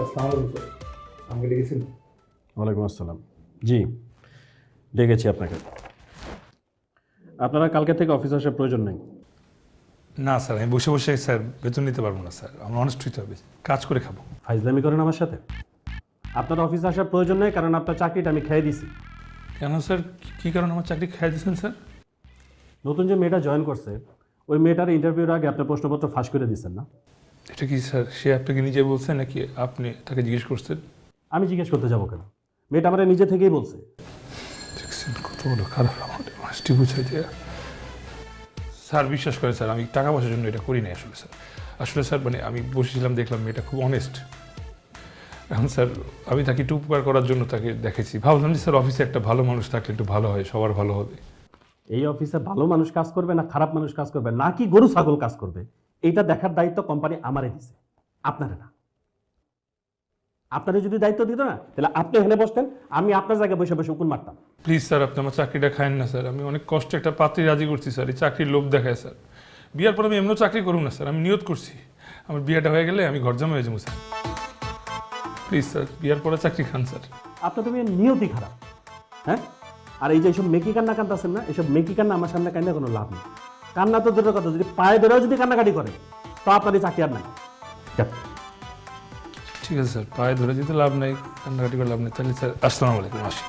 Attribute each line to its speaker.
Speaker 1: আসসালামু আলাইকুম আমাকে ডেকেছেন?
Speaker 2: ওয়ালাইকুম আসসালাম। জি ডেকেছি আপনাকে। আপনারা কালকে থেকে অফিস আসার প্রয়োজন নেই।
Speaker 3: না স্যার আমি বসে বসে স্যার বেতন নিতে পারব না স্যার। আমরা অনেস্ট হইতে হবে। কাজ করে খাব।
Speaker 2: ফাইজলামি করেন আমার সাথে? আপনার অফিসে আসার প্রয়োজন নেই কারণ আপনার চাকরিটা আমি খেয়ে দিছি।
Speaker 3: কেন স্যার? কি- কি কারণে আমার চাকরি খেয়ে দিয়েছেন স্যার?
Speaker 2: নতুন যে মেয়েটা জয়েন করছে ওই মেয়েটার ইন্টারভিউর আগে আপনার প্রশ্নপত্র ফাঁস করে দিচ্ছেন না?
Speaker 3: এটা কি স্যার সে আপনাকে নিজে বলছে নাকি আপনি তাকে জিজ্ঞেস করছেন?
Speaker 2: আমি জিজ্ঞেস করতে যাব কেন? মেয়েটা আমার নিজে থেকেই বলছে।
Speaker 3: দেখছেন কত বড় খারাপ আমাদের অনেস্টি বুঝাই দিয়ে স্যার বিশ্বাস করে স্যার আমি টাকা পয়সার জন্য এটা করি নাই আসলে স্যার। আসলে স্যার মানে আমি বসেছিলাম দেখলাম মেয়েটা খুব অনেস্ট এখন স্যার আমি তাকে একটু উপকার করার জন্য তাকে দেখেছি। ভাবলাম যে স্যার অফিসে একটা ভালো মানুষ থাকলে একটু ভালো হয় সবার ভালো হবে।
Speaker 2: এই অফিসে ভালো মানুষ কাজ করবে না খারাপ মানুষ কাজ করবে? নাকি গরু ছাগল কাজ করবে? এইটা দেখার দায়িত্ব কোম্পানি আমারে দিছে আপনারে না। আপনারে যদি দায়িত্ব দিত না তাহলে আপনি এখানে বসতেন আমি আপনার জায়গায় বসে বসে উকুন মারতাম।
Speaker 3: প্লিজ স্যার আপনি আমার চাকরিটা খায়েন না স্যার আমি অনেক কষ্টে একটা পাত্রী রাজি করছি স্যার এই চাকরির লোভ দেখায় স্যার বিয়ার পর আমি এমনও চাকরি করুন না স্যার আমি নিয়ত করছি। আমার বিয়েটা হয়ে গেলে আমি ঘর জামা হয়ে যাব স্যার প্লিজ স্যার বিয়ার পরে চাকরি খান স্যার
Speaker 2: আপনার তুমি নিয়তি খারাপ হ্যাঁ? আর এই যে এইসব মেকি কান্না কান্দাছেন না এসব মেকি কান্না আমার সামনে কান্না কোনো লাভ নেই। কান্না তো দূরের কথা যদি পায়ে ধরেও যদি কান্নাকাটি করে তো আপনার এই চাকরি আর নাই।
Speaker 3: ঠিক আছে স্যার পায়ে ধরে যদি লাভ নেই কান্নাকাটি করে লাভ নেই তাহলে স্যার আসসালামু আলাইকুম আসি